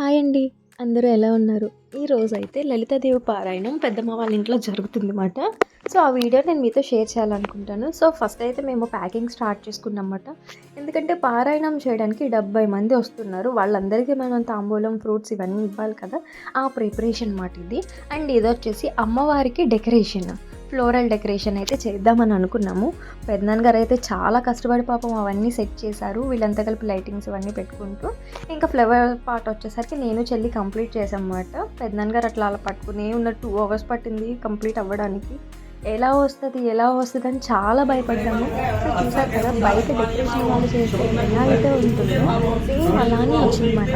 Hi అండి. అందరూ ఎలా ఉన్నారు? ఈరోజు అయితే లలితాదేవి పారాయణం పెద్దమ్మ వాళ్ళ ఇంట్లో జరుగుతుంది అన్నమాట సో ఆ వీడియో నేను మీతో షేర్ చేయాలనుకుంటాను. సో ఫస్ట్ అయితే మేము ప్యాకింగ్ స్టార్ట్ చేసుకున్నమాట. ఎందుకంటే పారాయణం చేయడానికి డెబ్బై మంది వస్తున్నారు. వాళ్ళందరికీ మనం తాంబూలం ఫ్రూట్స్ ఇవన్నీ ఇవ్వాలి కదా. ఆ ప్రిపరేషన్ మాట ఇది. అండ్ ఇది వచ్చేసి అమ్మవారికి డెకరేషన్. ఫ్లోరల్ డెకరేషన్ అయితే చేద్దామని అనుకున్నాము. పెద్దనాన్న గారు అయితే చాలా కష్టపడి పాపం అవన్నీ సెట్ చేశారు. వీళ్ళంతా కలిపి లైటింగ్స్ ఇవన్నీ పెట్టుకుంటూ ఇంకా ఫ్లవర్ పార్ట్ వచ్చేసరికి నేను చెల్లి కంప్లీట్ చేసామన్నమాట పెద్దనాన్న గారు అట్లా అలా పట్టుకునే ఉన్న టూ అవర్స్ పట్టింది కంప్లీట్ అవ్వడానికి. ఎలా వస్తుంది ఎలా వస్తుంది అని చాలా భయపడ్డాము. చూసారు కదా బయట డెకరేషన్ వాళ్ళు చేస్తే ఎలా అయితే ఉంటుందో సేమ్ అలానే వచ్చిందన్నమాట.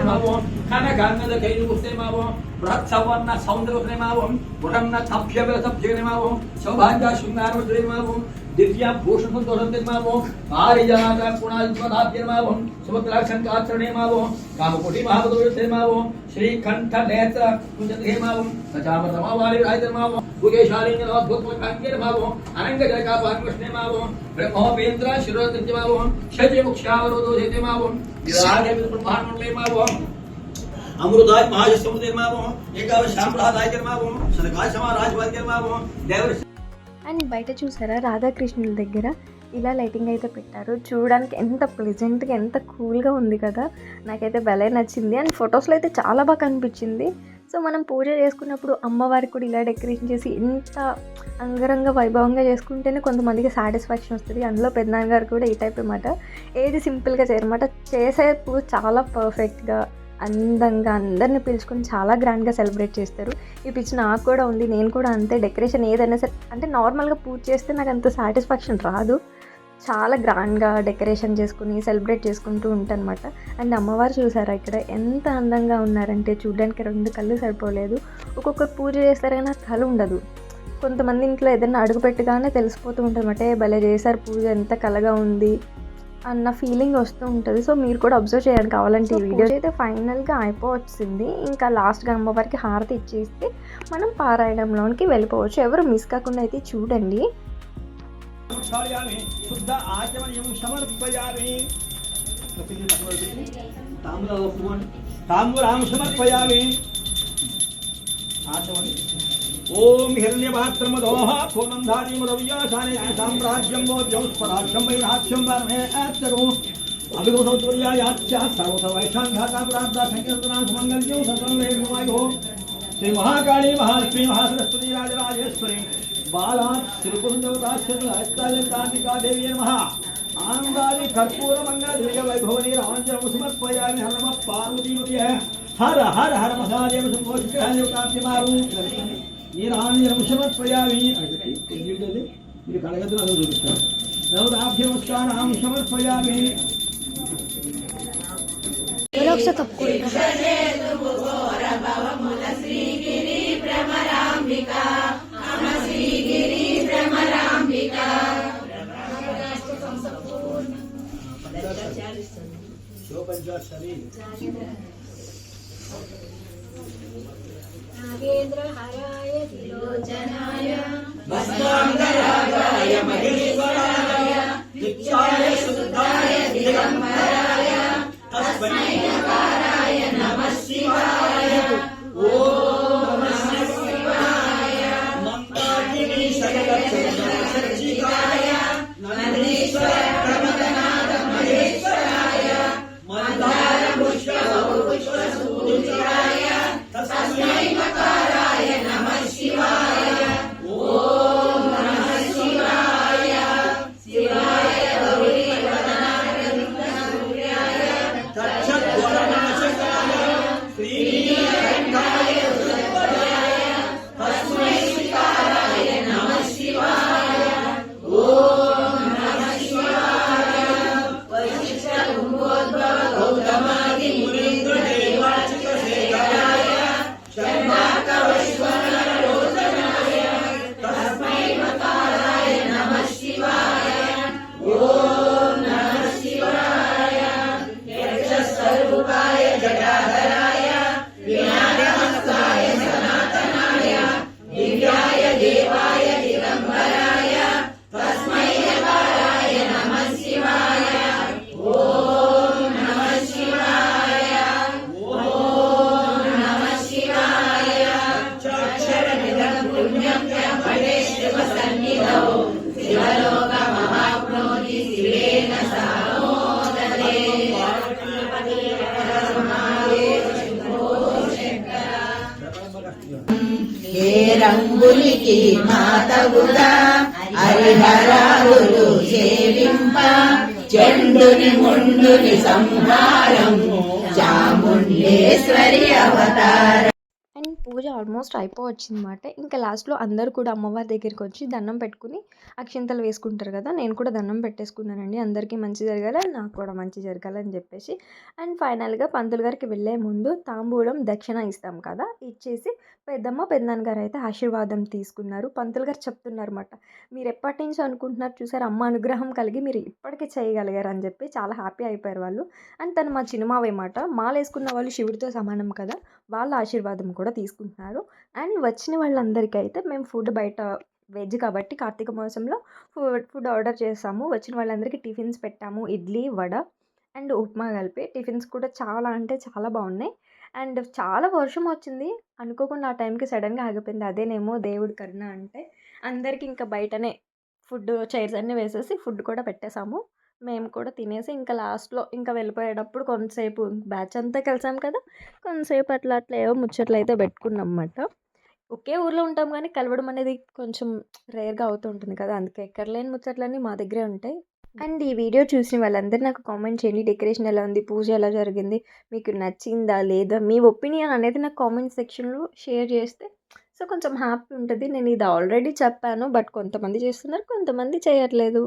बृहत्सवर्णः सौन्दर्यवसनेमावहं पुटन्न सभ्यवसभ्यनिमावहं सौभाग्याशृङ्गारवसनेमावहं दिव्याभूषणसन्तोषनिर्मावहं पारिजातकुणादिस्वधाभ्यनिमावहं सुभद्राक्षङ्काचरणेमावहं कामकोटिमहापदोषेमावहं श्रीकण्ठनेत्र कुञ्जहेमावहं सचामसमवारिराजमावहं भुगेशालिङ्गनवद्भुत्मकाङ्गेरभावहं अनङ्गजकापाङ्गष्णेमावहं ब्रह्मोपेन्द्र शिरोतिमावहं शजमुक्ष्यावरोदोषेतिमावहं विराजमित्रभानुलेमावहं అమృతాయ గుణాధిపదాభ్యమావం సుభద్రాక్షంకాచరణేమావం ఏకావ రాజవాది కర్మావం దేవర అండ్ బయట చూసారా రాధాకృష్ణుల దగ్గర ఇలా లైటింగ్ అయితే పెట్టారు. చూడడానికి ఎంత ప్లెజెంట్గా ఎంత కూల్గా ఉంది కదా. నాకైతే భలే నచ్చింది. అండ్ ఫొటోస్లో అయితే చాలా బాగా కనిపించింది. సో మనం పూజ చేసుకున్నప్పుడు అమ్మవారికి కూడా ఇలా డెకరేషన్ చేసి ఇంత అంగరంగ వైభవంగా చేసుకుంటేనే కొంతమందికి సాటిస్ఫాక్షన్ వస్తుంది. అందులో పెద్దనాన్నగారు కూడా ఈ టైప్ అనమాట ఏది సింపుల్గా చేయరన్నమాట చేసే పూజ చాలా పర్ఫెక్ట్గా అందంగా అందరిని పిలుచుకొని చాలా గ్రాండ్గా సెలబ్రేట్ చేస్తారు. ఈ పిచ్చి నాకు కూడా ఉంది నేను కూడా అంతే. డెకరేషన్ ఏదైనా సరే అంటే నార్మల్గా పూజ చేస్తే నాకు అంత సాటిస్ఫాక్షన్ రాదు. చాలా గ్రాండ్గా డెకరేషన్ చేసుకుని సెలబ్రేట్ చేసుకుంటూ ఉంటానమాట అండ్ అమ్మవారు చూసారా ఇక్కడ ఎంత అందంగా ఉన్నారంటే చూడడానికి రెండు కళ్ళు సరిపోలేదు. ఒక్కొక్కరు పూజ చేస్తారు కానీ నాకు కళ ఉండదు. కొంతమంది ఇంట్లో ఏదైనా అడుగు పెట్టగానే తెలిసిపోతూ ఉంటుంది ఏ భలే చేశారు పూజ ఎంత కలగా ఉంది. అన్న ఫీలింగ్ వస్తూ ఉంటుంది. సో మీరు కూడా అబ్జర్వ్ చేయండి కావాలంటే ఈ వీడియో అయితే ఫైనల్గా అయిపోవచ్చింది. ఇంకా లాస్ట్గా అమ్మవారికి హారతి ఇచ్చేస్తే మనం పారాయణంలోనికి వెళ్ళిపోవచ్చు. ఎవరు మిస్ కాకుండా అయితే చూడండి. క్షాళయామి ओम हिरण्यपात्रमदोह पूनंधारीम रवियाशाने साम्राज्यम बोध्यौस्पराक्षम वैराक्षम वर्णे ऐतरो श्री महाकाली महालक्ष्मी महासरस्वती राजराजेश्वरी बाला श्रीकुलदेवता श्रीहस्ताजकांतिका देवी नमः। आनंदादि कर्पूर मंगल वैभवनी हर पार्वती हर हर हर महादेव ग्रहण मारू సంభోషికాప్యమారు ఈ రాంజనం సమర్పయామి మీరు కడగద్దు అదో చూపిస్తారు నవదాభ్య నమస్కారం సమర్పయామి ఒకసారి తప్పుకుంటా नागेन्द्रहराय त्रिलोचनाय भस्माङ्गरागाय महिषाय शुद्धाय दिगम्बराय तस्मै భక్తులికి మాతవుగా హరిహరాలు సేవింప. చెండుని ముండుని సంహారము చాముండేశ్వరి అవతార. అండ్ పూజ ఆల్మోస్ట్ అయిపోవచ్చిందన్నమాట. ఇంకా లాస్ట్లో అందరూ కూడా అమ్మవారి దగ్గరికి వచ్చి దండం పెట్టుకుని అక్షింతలు వేసుకుంటారు కదా నేను కూడా దండం పెట్టేసుకున్నానండి. అందరికీ మంచి జరగాలి నాకు కూడా మంచి జరగాలని చెప్పేసి. అండ్ ఫైనల్గా పంతులు గారికి వెళ్ళే ముందు తాంబూలం దక్షిణ ఇస్తాం కదా ఇచ్చేసి పెద్దమ్మ పెద్దనాన్న గారు అయితే ఆశీర్వాదం తీసుకున్నారు. పంతులు గారు చెప్తున్నారు అనమాట మీరు ఎప్పటి నుంచి అనుకుంటున్నారు చూసారు అమ్మ అనుగ్రహం కలిగి మీరు ఇప్పటికే చేయగలిగారు అని చెప్పి చాలా హ్యాపీ అయిపోయారు వాళ్ళు. అండ్ తను మా చిన్నమావేమాట మాలేసుకున్న వాళ్ళు శివుడితో సమానం కదా వాళ్ళ ఆశీర్వాదం కూడా తీసుకుంటున్నారు. అండ్ వచ్చిన వాళ్ళందరికీ అయితే మేము ఫుడ్ బయట వెజ్ కాబట్టి కార్తీక మాసంలో ఫుడ్ ఫుడ్ ఆర్డర్ చేసాము వచ్చిన వాళ్ళందరికీ టిఫిన్స్ పెట్టాము. ఇడ్లీ వడ అండ్ ఉప్మా కలిపి. టిఫిన్స్ కూడా చాలా అంటే చాలా బాగున్నాయి. అండ్ చాలా వర్షం వచ్చింది. అనుకోకుండా ఆ టైంకి సడన్గా ఆగిపోయింది. అదేనేమో దేవుడి కరుణ అంటే. అందరికీ ఇంకా బయటనే ఫుడ్ చైర్స్ అన్నీ వేసేసి ఫుడ్ కూడా పెట్టేసాము. మేము కూడా తినేసి ఇంకా లాస్ట్లో ఇంకా వెళ్ళిపోయేటప్పుడు కొంతసేపు బ్యాచ్ అంతా కలిసాం కదా కొంతసేపు అట్లా అట్లా ఏవో ముచ్చట్లు అయితే పెట్టుకున్నాం అన్నమాట ఒకే ఊర్లో ఉంటాం కానీ కలవడం అనేది కొంచెం రేర్గా అవుతూ ఉంటుంది కదా అందుకే ఎక్కడ లేని ముచ్చట్లన్నీ మా దగ్గరే ఉంటాయి. అండ్ ఈ వీడియో చూసిన వాళ్ళందరూ నాకు కామెంట్ చేయండి డెకరేషన్ ఎలా ఉంది పూజ ఎలా జరిగింది మీకు నచ్చిందా లేదా మీ ఒపీనియన్ అనేది నాకు కామెంట్ సెక్షన్లో షేర్ చేస్తే సో కొంచెం హ్యాపీ ఉంటుంది. నేను ఇది ఆల్రెడీ చెప్పాను బట్ కొంతమంది చేస్తున్నారు కొంతమంది చేయట్లేదు.